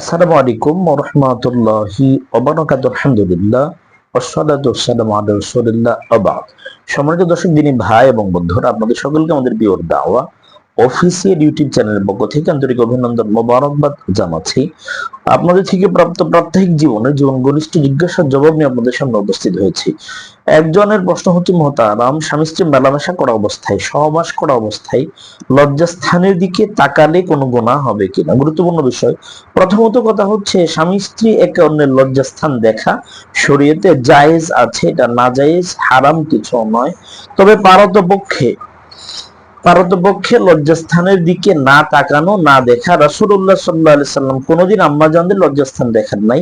আসসালামু আলাইকুম রহমতুল্লাহি অবরাকাত আলহামদুলিল্লাহ ওয়াসসালামু আলা রাসূলিল্লাহ আবাদ সম্মানিত দর্শক, দিনী ভাই এবং বন্ধুরা, আপনাদের সকলকে আমাদের বিওর দাওয়া অফিসিয়াল ইউটিউব চ্যানেলের পক্ষ থেকে আন্তরিক অভিনন্দন মোবারকবাদ জানাচ্ছি। আপনাদের থেকে প্রাপ্ত প্রাত্যহিক জীবনে জীবন ঘনিষ্ঠ জিজ্ঞাসার জবাব নিয়ে আপনাদের সামনে উপস্থিত হয়েছি। একজনের প্রশ্ন হচ্ছে, মহতারাম, স্বামী স্ত্রী মেলামেশা করা অবস্থায়, সহবাস করা অবস্থায় লজ্জাস্থানের দিকে তাকালে কোনো গোনা হবে কিনা? গুরুত্বপূর্ণ বিষয়। প্রথমত কথা হচ্ছে, স্বামী স্ত্রী একে অন্যের লজ্জাস্থান দেখা শরীয়তে জায়েজ আছে, এটা না জায়েজ হারাম কিছু নয়। তবে পারতপক্ষে পারতপক্ষে লজ্জাস্থানের দিকে না তাকানো, না দেখা রাসুল্লাহ সাল্লাহ সাল্লাম কোনোদিন আম্মাজানদের লজ্জাস্থান দেখান নাই।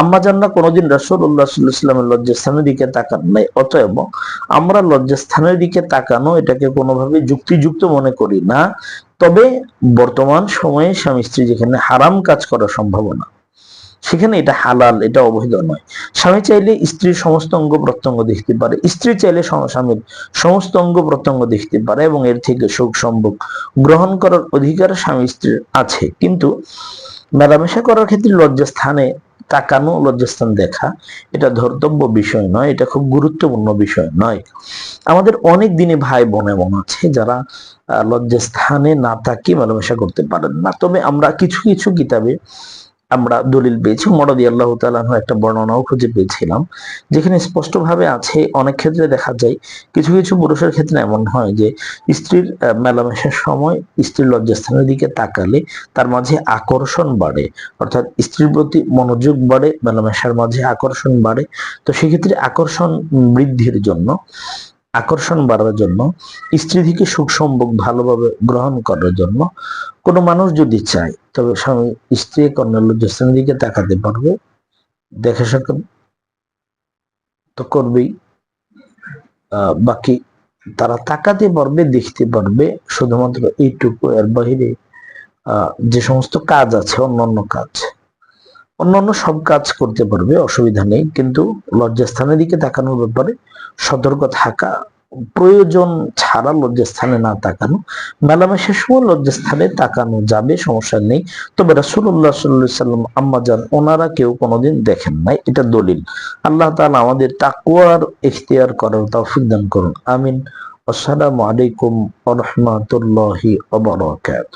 আম্মাজানরা কোনোদিন রাসুল্লাহ সাল্লাহ সাল্লামের লজ্জাস্থানের দিকে তাকান নাই। অতএব আমরা লজ্জাস্থানের দিকে তাকানো, এটাকে কোনোভাবে যুক্তিযুক্ত মনে করি না। তবে বর্তমান সময়ে স্বামী স্ত্রী যেখানে হারাম কাজ করার সম্ভাবনা সেখানে এটা হালাল, এটা অবৈধ নয়। স্বামী চাইলে স্ত্রীর সমস্ত অঙ্গ প্রত্যঙ্গ দেখতে পারে। স্ত্রী চাইলে স্বামীর সমস্ত অঙ্গ প্রত্যঙ্গ দেখতে পারে এবং এর থেকে সুখ সম্ভব গ্রহণ করার অধিকার স্বামী স্ত্রীর আছে। কিন্তু মেলামেশা করার ক্ষেত্রে লজ্জাস্থানে তাকানো, লজ্জাস্থান দেখা, এটা ধর্তব্য বিষয় নয়, এটা খুব গুরুত্বপূর্ণ বিষয় নয়। আমাদের অনেক দিনে ভাই বোন এমন আছে যারা লজ্জাস্থানে না তাকিয়ে মেলামেশা করতে পারেন না। তবে আমরা কিছু কিছু কিতাবে আমরা দলিল পেয়েছি। মরদি আল্লাহ তালাহ একটা বর্ণনাও খুঁজে পেয়েছিলাম, যেখানে স্পষ্টভাবে আছে, অনেক ক্ষেত্রে দেখা যায়, কিছু কিছু পুরুষের ক্ষেত্রে এমন হয় যে, স্ত্রীর মেলামেশার সময় স্ত্রীর লজ্জাস্থানের দিকে তাকালে তার মাঝে আকর্ষণ বাড়ে। অর্থাৎ স্ত্রীর প্রতি মনোযোগ বাড়ে, মেলামেশার মাঝে আকর্ষণ বাড়ে। তো সেক্ষেত্রে আকর্ষণ বৃদ্ধির জন্য আকর্ষণ বাড়ার জন্য স্ত্রী থেকে সুখ সম্ভোগ ভালোভাবে গ্রহণ করার জন্য কোনো মানুষ যদি চায়, তবে স্বামী স্ত্রী কন্যা লজ্জাস্থানের দিকে তাকাতে পারবে। দেখা সকল তো করবেই। বাকি তারা তাকাতে পারবে, দেখতে পারবে। শুধুমাত্র এইটুকু এর বাহিরে যে সমস্ত কাজ আছে, অন্যান্য কাজ। অন্যান্য সব কাজ করতে পারবে, অসুবিধা নেই। কিন্তু লজ্জাস্থানের দিকে তাকানোর ব্যাপারে সতর্ক থাকা প্রয়োজন ছাড়া লজ্জাস্থানে না তাকানো। মেলামেশার সময় লজ্জাস্থানে তাকানো যাবে, সমস্যা নেই। তবে রাসুল্লাহ সাল্লাহ সাল্লাম আম্মাজান ওনারা কেউ কোনোদিন দেখেন নাই। এটা দলিল। আল্লাহ তালা আমাদের তাকুয়ার ইখতিয়ার করার তৌফিক দান করুন। আমিন। আসসালামু আলাইকুম রহমতুল্লাহি